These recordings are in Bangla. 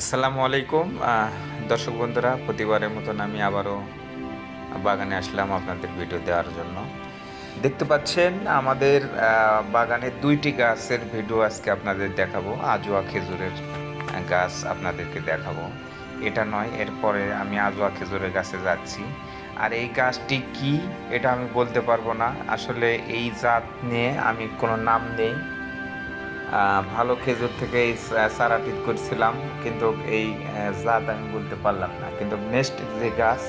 আসসালামু আলাইকুম। দর্শক বন্ধুরা, প্রতিবারের মতন আমি আবারও বাগানে আসলাম আপনাদের ভিডিও দেওয়ার জন্য। দেখতে পাচ্ছেন, আমাদের বাগানে দুইটি গাছের ভিডিও আজকে আপনাদের দেখাবো। আজোয়া খেজুরের গাছ আপনাদেরকে দেখাবো। এটা নয়, এরপরে আমি আজোয়া খেজুরের গাছে যাচ্ছি। আর এই গাছটি কি, এটা আমি বলতে পারব না। আসলে এই জাত নিয়ে আমি কোনো নাম নেই। ভালো খেজুর থেকে এই চারাটি করছিলাম কিন্তু এই জাত আমি বলতে পারলাম না। কিন্তু নেক্সট যে গাছ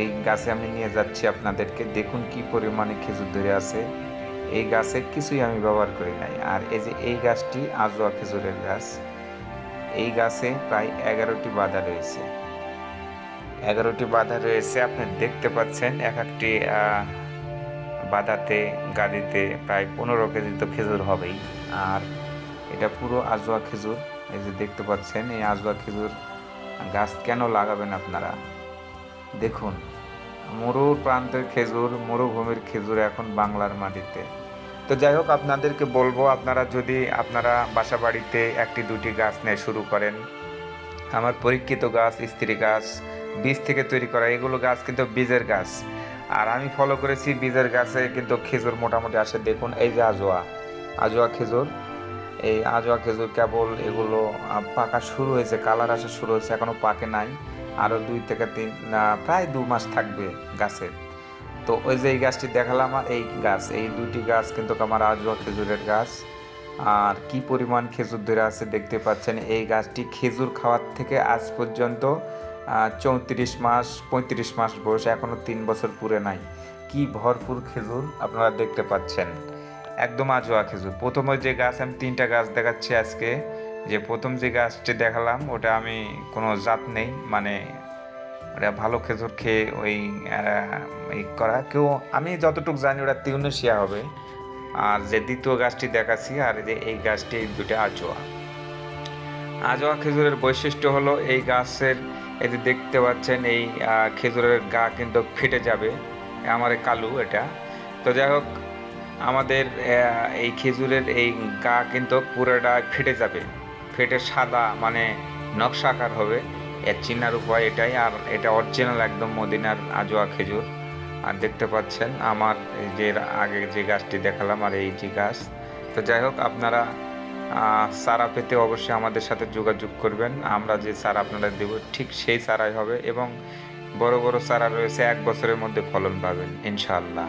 এই গাছে আমি নিয়ে যাচ্ছি আপনাদেরকে দেখুন কি পরিমাণে খেজুর ধরে আছে। এই গাছে কিছুই আমি ব্যবহার করি নাই। আর এই যে এই গাছটি আজোয়া খেজুরের গাছ এই গাছে প্রায় এগারোটি বাধা রয়েছে। এগারোটি বাধা রয়েছে আপনি দেখতে পাচ্ছেন এক একটি আহ, বাদাতে গাদিতে প্রায় পনেরো কেজি তো খেজুর হবেই। আর এটা পুরো আজোয়া খেজুর। এই যে দেখতে পাচ্ছেন, এই আজোয়া খেজুর গাছ কেন লাগাবেন আপনারা? দেখুন, মরুর প্রান্তের খেজুর, মরুভূমির খেজুর এখন বাংলার মাটিতে। তো যাই হোক, আপনাদেরকে বলব, আপনারা যদি আপনারা বাসা বাড়িতে একটি, দুটি গাছ নিয়ে শুরু করেন, আমার পরীক্ষিত গাছ, স্ত্রী গাছ, বীজ থেকে তৈরি করা, এগুলো গাছ কিন্তু বীজের গাছ। আর আমি ফলো করেছি বীজের গাছে কিন্তু খেজুর মোটামুটি আসে। দেখুন, এই যে আজোয়া আজোয়া খেজুর। এই আজোয়া খেজুর কেবল এগুলো পাকা শুরু হয়েছে, কালার আসা শুরু হয়েছে, এখনও পাকে নাই। আরও দুই থেকে তিন প্রায় দু মাস থাকবে গাছের তো ওই যে এই গাছটি দেখালাম, এই গাছ, এই দুটি গাছ কিন্তু আমার আজোয়া খেজুরের গাছ। আর কি পরিমাণ খেজুর ধরে আছে দেখতে পাচ্ছেন, এই গাছটি খেজুর খাওয়ার থেকে আজ পর্যন্ত চৌত্রিশ মাস, পঁয়ত্রিশ মাস বয়স এখনও তিন বছর পুরে নাই। কি ভরপুর খেজুর আপনারা দেখতে পাচ্ছেন। একদম আজোয়া খেজুর প্রথমে যে গাছ আমি তিনটা গাছ দেখাচ্ছি আজকে, যে প্রথম যে গাছটি দেখালাম, ওটা আমি কোনো জাত নেই মানে ওটা ভালো খেজুর খেয়ে ওই এই করা। কেউ, আমি যতটুকু জানি ওটা তিউনেশিয়া হবে। আর যে দ্বিতীয় গাছটি দেখাচ্ছি, আর যে এই গাছটি দুটো আজোয়া। আজোয়া খেজুরের বৈশিষ্ট্য হলো, এই গাছের, এই যে দেখতে পাচ্ছেন, এই খেজুরের গা কিন্তু ফেটে যাবে। আমার কালু এটা। তো যাই হোক আমাদের এই খেজুরের এই গা কিন্তু পুরোটা ফেটে যাবে। ফেটে সাদা মানে নকশাকার হবে। এর চিনার উপায় এটাই। আর এটা অরিজিনাল একদম মদিনার আজোয়া খেজুর। আর দেখতে পাচ্ছেন আমার যে আগে যে গাছটি দেখালাম, আর এই যে গাছ। তো যাই হোক, আপনারা সারা পেতে অবশ্যই আমাদের সাথে যোগাযোগ করবেন। আমরা যে সারা আপনারা দেব, ঠিক সেই সারাই হবে এবং বড় বড় চারা রয়েছে, এক বছরের মধ্যে ফলন পাবেন, ইনশাআল্লাহ।